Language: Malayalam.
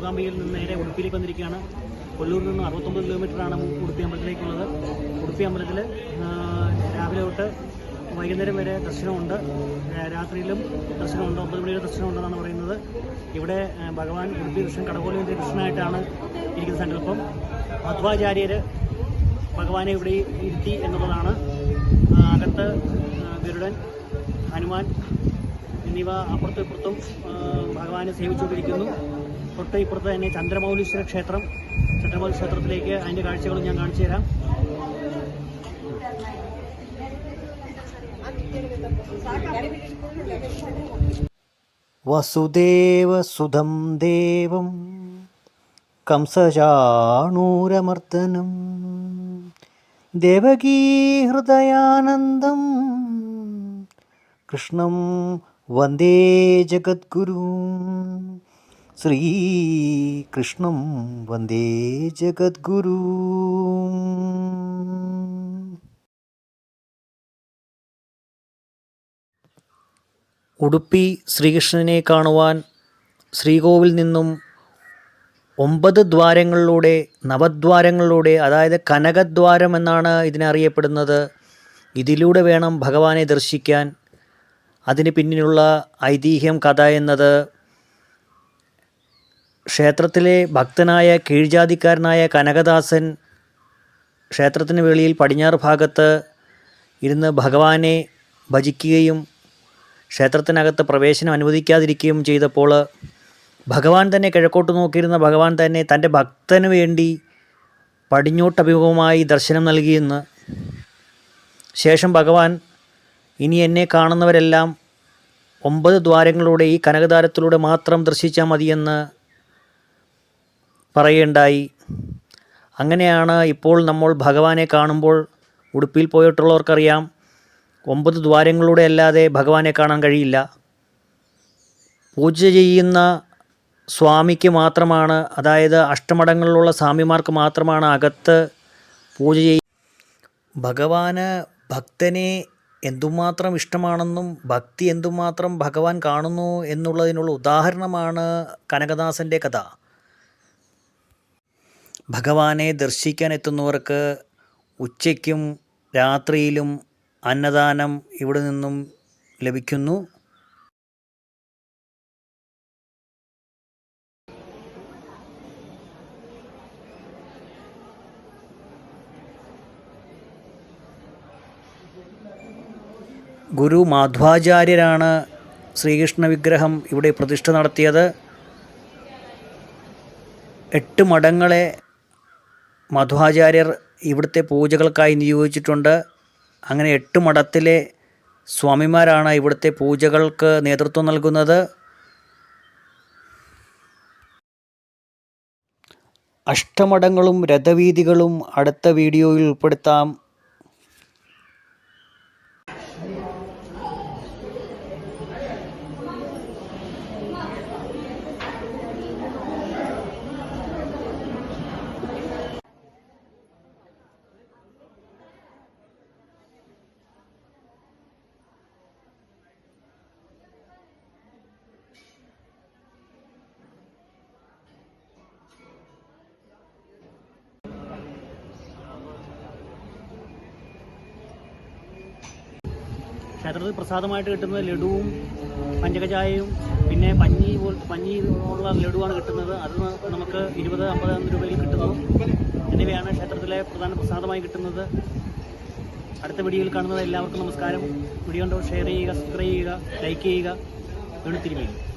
മൂകാംബികയിൽ നിന്ന് നേരെ ഉടുപ്പിയിലേക്ക് വന്നിരിക്കുകയാണ്. കൊല്ലൂരിൽ നിന്ന് അറുപത്തൊമ്പത് കിലോമീറ്ററാണ് ഉടുപ്പി അമ്പലത്തിലേക്കുള്ളത്. ഉടുപ്പി അമ്പലത്തിൽ രാവിലെ തൊട്ട് വൈകുന്നേരം വരെ ദർശനമുണ്ട്. രാത്രിയിലും ദർശനമുണ്ട്. ഒമ്പത് മണിയുടെ ദർശനമുണ്ടെന്നാണ് പറയുന്നത്. ഇവിടെ ഭഗവാൻ ഉടുപ്പി കൃഷ്ണൻ കടകോലിന്റെ കൃഷ്ണനായിട്ടാണ് ഇരിക്കുന്ന സങ്കല്പം. മധ്വാചാര്യർ ഭഗവാനെ ഇവിടെ ഇരുത്തി എന്നുള്ളതാണ്. അകത്ത് ഗരുഡൻ ഹനുമാൻ എന്നിവ അപ്പുറത്തും ഇപ്പുറത്തും ഭഗവാനെ സേവിച്ചുകൊണ്ടിരിക്കുന്നു. തൊട്ട് ഇപ്പുറത്ത് തന്നെ ചന്ദ്രമൗലീശ്വര ക്ഷേത്രം. ചന്ദ്രമൗലി ക്ഷേത്രത്തിലേക്ക് അതിന്റെ കാഴ്ചകളും ഞാൻ കാണിച്ചു തരാം. വസുദേവസുധം ദേവം കംസചാണൂരമർദ്ദനം ദേവകീഹൃദയാനന്ദം കൃഷ്ണം വന്ദേ ജഗദ്ഗുരു. ശ്രീകൃഷ്ണം വന്ദേ ജഗദ്ഗുരു. ഉടുപ്പി ശ്രീകൃഷ്ണനെ കാണുവാൻ ശ്രീകോവിൽ നിന്നും ഒമ്പത് ദ്വാരങ്ങളിലൂടെ നവദ്വാരങ്ങളിലൂടെ അതായത് കനകദ്വാരം എന്നാണ് ഇതിനറിയപ്പെടുന്നത് ഇതിലൂടെ വേണം ഭഗവാനെ ദർശിക്കാൻ. അതിന് പിന്നിലുള്ള ഐതിഹ്യം കഥ എന്നത് ക്ഷേത്രത്തിലെ ഭക്തനായ കീഴ്ജാതിക്കാരനായ കനകദാസൻ ക്ഷേത്രത്തിന് വെളിയിൽ പടിഞ്ഞാറ് ഭാഗത്ത് ഇരുന്ന് ഭഗവാനെ ഭജിക്കുകയും ക്ഷേത്രത്തിനകത്ത് പ്രവേശനം അനുവദിക്കാതിരിക്കുകയും ചെയ്തപ്പോൾ ഭഗവാൻ തന്നെ കിഴക്കോട്ട് നോക്കിയിരുന്ന ഭഗവാൻ തന്നെ തന്റെ ഭക്തന് വേണ്ടി പടിഞ്ഞോട്ടഭിമുഖമായി ദർശനം നൽകിയെന്ന് ശേഷം ഭഗവാൻ ഇനി എന്നെ കാണുന്നവരെല്ലാം ഒമ്പത് ദ്വാരങ്ങളുടെ ഈ കനകദ്വാരത്തിലൂടെ മാത്രം ദർശിച്ചാൽ മതിയെന്ന് പറയുകയുണ്ടായി. അങ്ങനെയാണ് ഇപ്പോൾ നമ്മൾ ഭഗവാനെ കാണുമ്പോൾ ഉടുപ്പിയിൽ പോയിട്ടുള്ളവർക്കറിയാം ഒമ്പത് ദ്വാരങ്ങളിലൂടെ അല്ലാതെ ഭഗവാനെ കാണാൻ കഴിയില്ല. പൂജ ചെയ്യുന്ന സ്വാമിക്ക് മാത്രമാണ് അതായത് അഷ്ടമടങ്ങളിലുള്ള സ്വാമിമാർക്ക് മാത്രമാണ് അകത്ത് പൂജ ചെയ്യ ഭഗവാന് ഭക്തനെ എന്തുമാത്രം ഇഷ്ടമാണെന്നും ഭക്തി എന്തുമാത്രം ഭഗവാൻ കാണുന്നു എന്നുള്ളതിനുള്ള ഉദാഹരണമാണ് കനകദാസന്റെ കഥ. ഭഗവാനെ ദർശിക്കാൻ എത്തുന്നവർക്ക് ഉച്ചയ്ക്കും രാത്രിയിലും അന്നദാനം ഇവിടെ നിന്നും ലഭിക്കുന്നു. ഗുരു മാധ്വാചാര്യരാണ് ശ്രീകൃഷ്ണ വിഗ്രഹം ഇവിടെ പ്രതിഷ്ഠ നടത്തിയത്. എട്ട് മഠങ്ങളെ മധ്വാചാര്യർ ഇവിടുത്തെ പൂജകൾക്കായി നിയോഗിച്ചിട്ടുണ്ട്. അങ്ങനെ എട്ട് മഠത്തിലെ സ്വാമിമാരാണ് ഇവിടുത്തെ പൂജകൾക്ക് നേതൃത്വം നൽകുന്നത്. അഷ്ടമഠങ്ങളും രഥവീതികളും അടുത്ത വീഡിയോയിൽ ഉൾപ്പെടുത്താം. Thank you. ക്ഷേത്രത്തിൽ പ്രസാദമായിട്ട് കിട്ടുന്നത് ലഡുവും പഞ്ചകചായയും പിന്നെ പഞ്ഞി പോലെ പഞ്ഞി ഉള്ള ലഡുവാണ് കിട്ടുന്നത്. അത് നമുക്ക് ഇരുപത് അമ്പത് രൂപയിൽ കിട്ടുന്നു എന്നിവയാണ് ക്ഷേത്രത്തിലെ പ്രധാന പ്രസാദമായി കിട്ടുന്നത്. അടുത്ത വീഡിയോയിൽ കാണുന്നത് എല്ലാവർക്കും നമസ്കാരം. വീഡിയോ കണ്ടോ? ഷെയർ ചെയ്യുക സബ്സ്ക്രൈബ് ചെയ്യുക ലൈക്ക് ചെയ്യുക. വീണ്ടും തിരുമേനി